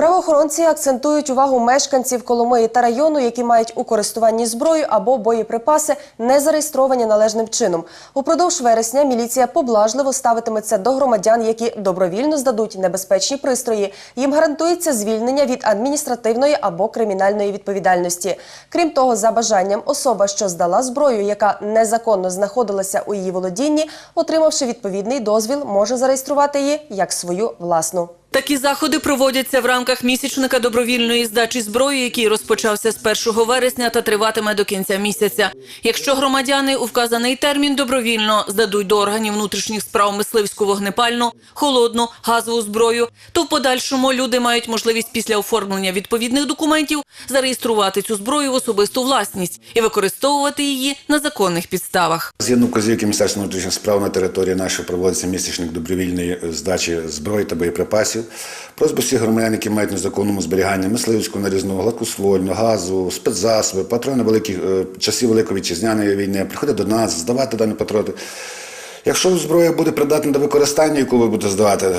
Правоохоронці акцентують увагу мешканців Коломиї та району, які мають у користуванні зброю або боєприпаси, не зареєстровані належним чином. Упродовж вересня міліція поблажливо ставитиметься до громадян, які добровільно здадуть небезпечні пристрої. Їм гарантується звільнення від адміністративної або кримінальної відповідальності. Крім того, за бажанням особа, що здала зброю, яка незаконно знаходилася у її володінні, отримавши відповідний дозвіл, може зареєструвати її як свою власну. Такі заходи проводяться в рамках місячника добровільної здачі зброї, який розпочався з 1 вересня та триватиме до кінця місяця. Якщо громадяни у вказаний термін добровільно здадуть до органів внутрішніх справ мисливську вогнепальну, холодну, газову зброю, то в подальшому люди мають можливість після оформлення відповідних документів зареєструвати цю зброю в особисту власність і використовувати її на законних підставах. Згідно вказівки Міністерства внутрішніх справ на території нашої проводиться місячник добровільної здачі зброї та боєприпасів. Просьба всіх громадян, які мають незаконному зберігання, мисливського нарізного, гладкоствольну, газу, спецзасоби, патрони великих е, часів Великої вітчизняної війни, приходять до нас, здавати дані патрони. Якщо зброя буде придатна до використання, яку ви будете здавати,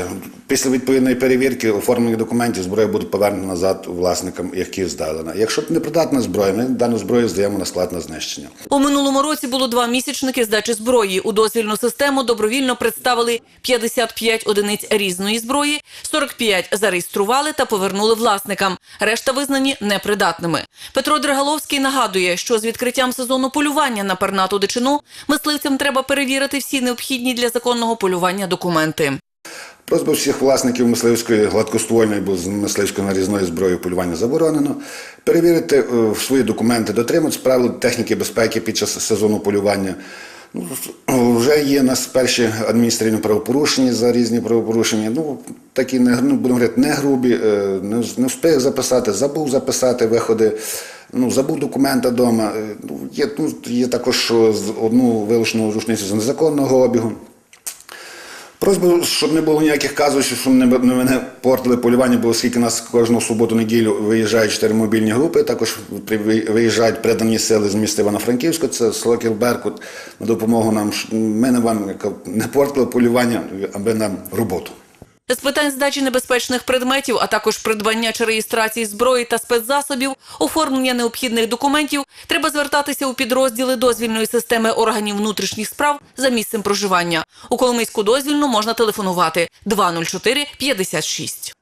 після відповідної перевірки, оформлення документів, зброя буде повернена назад власникам, які здалена. Якщо не придатна зброя, ми дану зброю здаємо на склад на знищення. У минулому році було два місячники здачі зброї. У дозвільну систему добровільно представили 55 одиниць різної зброї, 45 зареєстрували та повернули власникам. Решта визнані непридатними. Петро Дригаловський нагадує, що з відкриттям сезону полювання на пернату дичину мисливцям треба перевірити всі необхідні для законного полювання документи. Просьба всіх власників мисливської гладкоствольної або з мисливської нарізної зброї полювання заборонено. Перевірити е, свої документи, дотримуватися правил техніки безпеки під час сезону полювання. Ну, вже є у нас перші адміністративні правопорушення за різні правопорушення. Ну, такі не, ну, будемо говорити, не грубі, е, не, не встиг записати, забув записати виходи. Ну, забув документи вдома. Е, ну, Є, ну, є також одну вилучену рушницю з незаконного обігу. Просьба, щоб не було ніяких казусів, щоб не, не мене портили полювання, бо оскільки нас кожну суботу-неділю виїжджають чотири мобільні групи, також виїжджають придані сили з міста Івано-Франківська, це село Беркут на допомогу нам, ми не вам не портили полювання, аби нам роботу. З питань здачі небезпечних предметів, а також придбання чи реєстрації зброї та спецзасобів, оформлення необхідних документів, треба звертатися у підрозділи дозвільної системи органів внутрішніх справ за місцем проживання. У Коломийську дозвільну можна телефонувати 204 56.